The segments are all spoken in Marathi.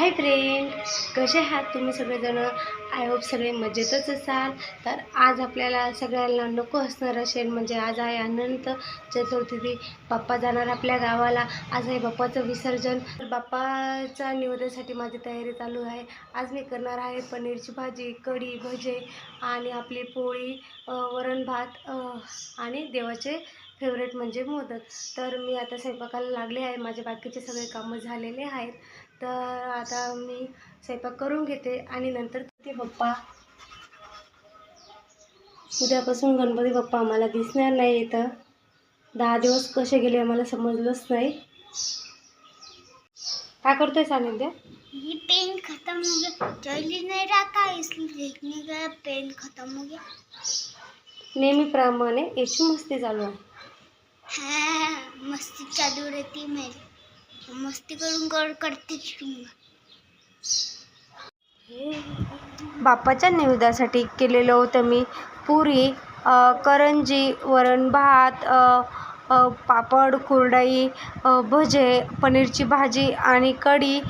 हाय फ्रेंड कसे आहात तुम्ही सगळेजणं? आय होप सगळे मजेतच असाल. तर आज आपल्याला सगळ्यांना नको असणार असेल म्हणजे आज आहे अनंत चतुर्थी. बाप्पा जाणार आपल्या गावाला. आज आहे बाप्पाचं विसर्जन. तर बाप्पाच्या निवेदनासाठी माझी तयारी चालू आहे. आज मी करणार आहे पनीरची भाजी कढी भजे आणि आपली पोळी वरण भात आणि देवाचे फेवरेट म्हणजे मोदक. तर मी आता स्वयंपाकाला लागले आहे. माझे बाकीचे सगळे कामं झालेले आहेत. तर आता मी स्वयंपाक करून घेते आणि नंतर ते बाप्पा उद्यापासून गणपती बाप्पा आम्हाला दिसणार नाही येतं दहा दिवस कसे गेले आम्हाला समजलंच नाही. काय करतोय सानिध्य? ये पेन खत्म हो गया. जल्दी नहीं रखा इसलिए देखने गया. पेन खत्म हो गया. नेहमीप्रमाणे याची मस्ती चालू आहे. हाँ मस्ती चालू रहती मेरी. मस्ती करती बाप्पाच्या नैवेद्यासाठी केलेलं होतं मी पुरी करंजी वरण भात पापड कुरडई भजे पनीरची भाजी आणि कढी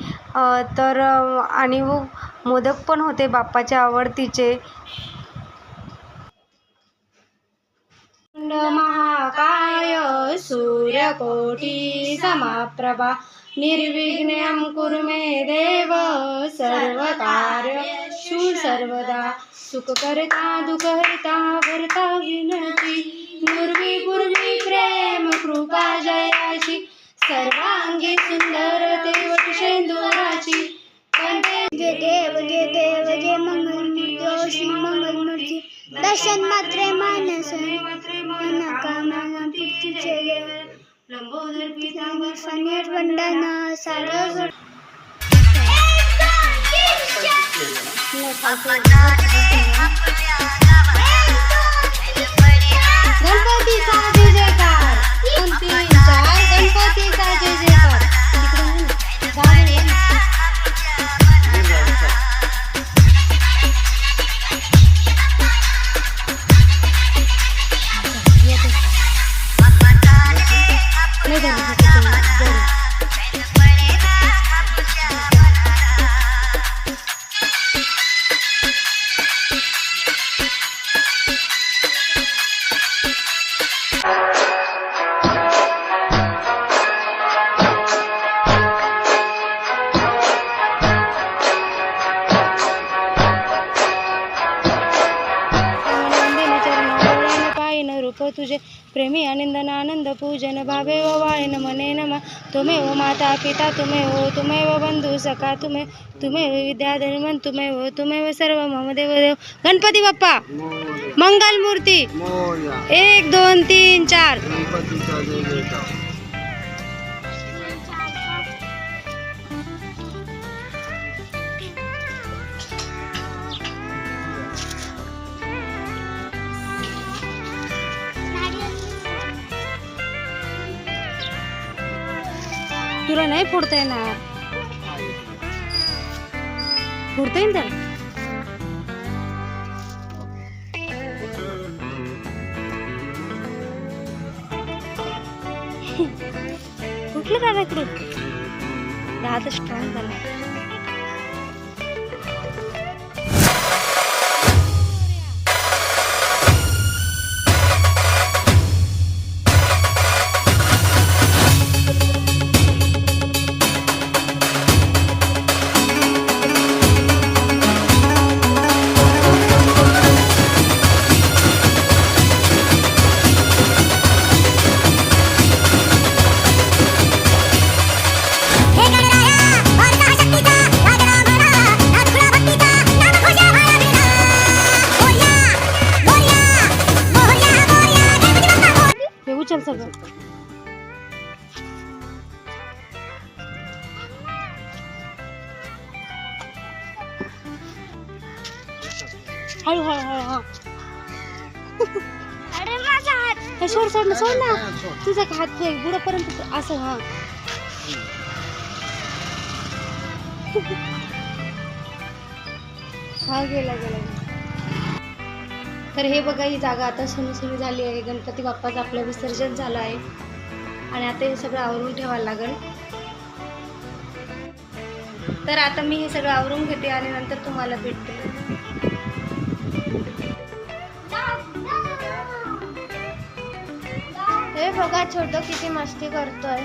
तर आणि व मोदक पण होते बाप्पाच्या आवडतीचे. सूर्यकोटी समाप्रभा निर्विघ्नं कुरु मे देव सर्वकार्येषु सर्वदा। सुखकर्ता दुःखहर्ता भर्ता विनती पूर्वी पूर्वी प्रेम कृपा जयाची। सर्वांगी सुंदर देव शेंदुराची देव जय देव। दर्शन मात्रे मानस मनोकामना पूर्ती जय लंबोदर पीतांबर फणीर वंदना सारग गणपतीचा तुझे प्रेमी आनंदन आनंद पूजन भावे व वायन मने नम। तुमेव माता पिता तुमेव तुमेव बंधू सखा तुमे तुमेव विद्याधर्मन तुमेव तुमेव सर्व मम देव देव। गणपती बाप्पा मंगल मूर्ती। एक दोन तीन चार। तुला नाही फोडता येणार. फोडता येईल तर कुठलं दादा इकडून दादा स्ट्रॉंग झाला. सगळं. हळू हळू हळू हा अरे माझा हात. हे सोड सोड ना सोड ना. तुझा हात फेक बुडापर्यंत असं हा. हा गेला गेला. तर हे बघा ही जागा आता सुनी झाली आहे. गणपती बाप्पाचं आपलं विसर्जन झालं आहे. आणि आता हे सगळं आवरून ठेवायला लागेल. तर आता मी हे सगळं आवरून घेते आणि नंतर तुम्हाला भेटते. हे बघा छोटं किती मस्ती करतोय.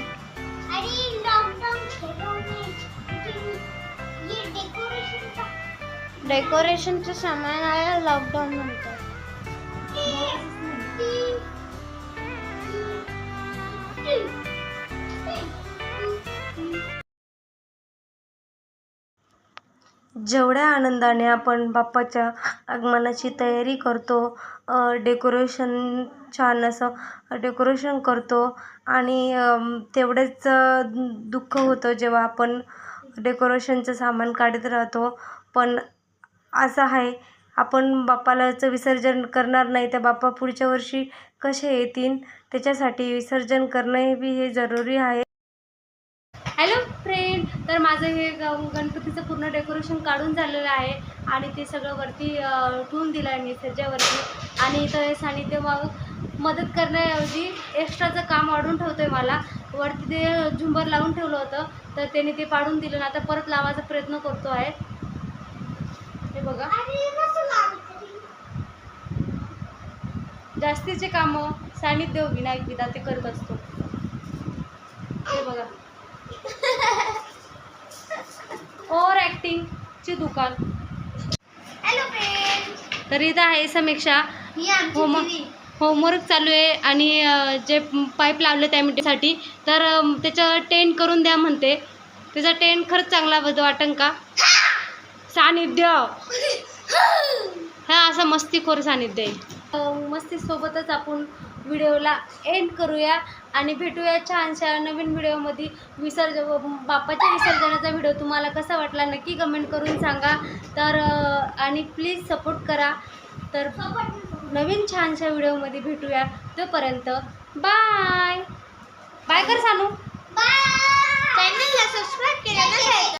डेकोरेशनचं सामान आहे लॉकडाऊन नंतर जेवढ्या आनंदाने आपण बाप्पाच्या आगमनाची तयारी करतो डेकोरेशन छान असं डेकोरेशन करतो आणि तेवढेच दुःख होतं जेव्हा आपण डेकोरेशनचं सामान काढत राहतो. पण असं आहे आपण बाप्पालाचं विसर्जन करणार नाही तर बाप्पा पुढच्या वर्षी कसे येतील? त्याच्यासाठी विसर्जन करणं हे बी हे जरुरी आहे. हॅलो फ्रेंड तर माझं हे ग- गणपतीचं पूर्ण डेकोरेशन काढून झालेलं आहे. आणि ते सगळं वरती ठेवून दिलं आहे मी सज्जावरती. आणि इथं हे सानिध्य मग मदत करण्याऐवजी एक्स्ट्राचं काम वाढून ठेवतो आहे मला. वरती ते झुंबर लावून ठेवलं होतं. तर त्याने ते पाडून दिलं. ना आता परत लावायचा प्रयत्न करतो आहे. हे बघा. जास्तीचे कामं सानिध्य विनायक विदा ते करत असतो. हे बघा. ओव्हर ॲक्टिंगचे दुकान. हॅलो फ्रेंड्स तर इथं आहे समीक्षा. ही हो. दीदी. होमवर्क चालू आहे आणि जे पाईप लावले त्या मिठीसाठी तर त्याचं टेंट करून द्या म्हणते. त्याचा टेंट खरंच चांगला बघ वाटन का? सानिध्य. हा असा मस्तीखोर सानिध्य आहे. मस्तीसोबतच आपण व्हिडिओला एंड करूया आणि भेटूया छानशा नवीन व्हिडिओमध्ये. विसर्ज बाप्पाच्या विसर्जनाचा व्हिडिओ तुम्हाला कसा वाटला नक्की कमेंट करून सांगा. तर आणि प्लीज सपोर्ट करा. तर नवीन छानशा व्हिडिओमध्ये भेटूया तोपर्यंत. बाय बाय कर सानू. बाय चॅनलला सबस्क्राईब केलं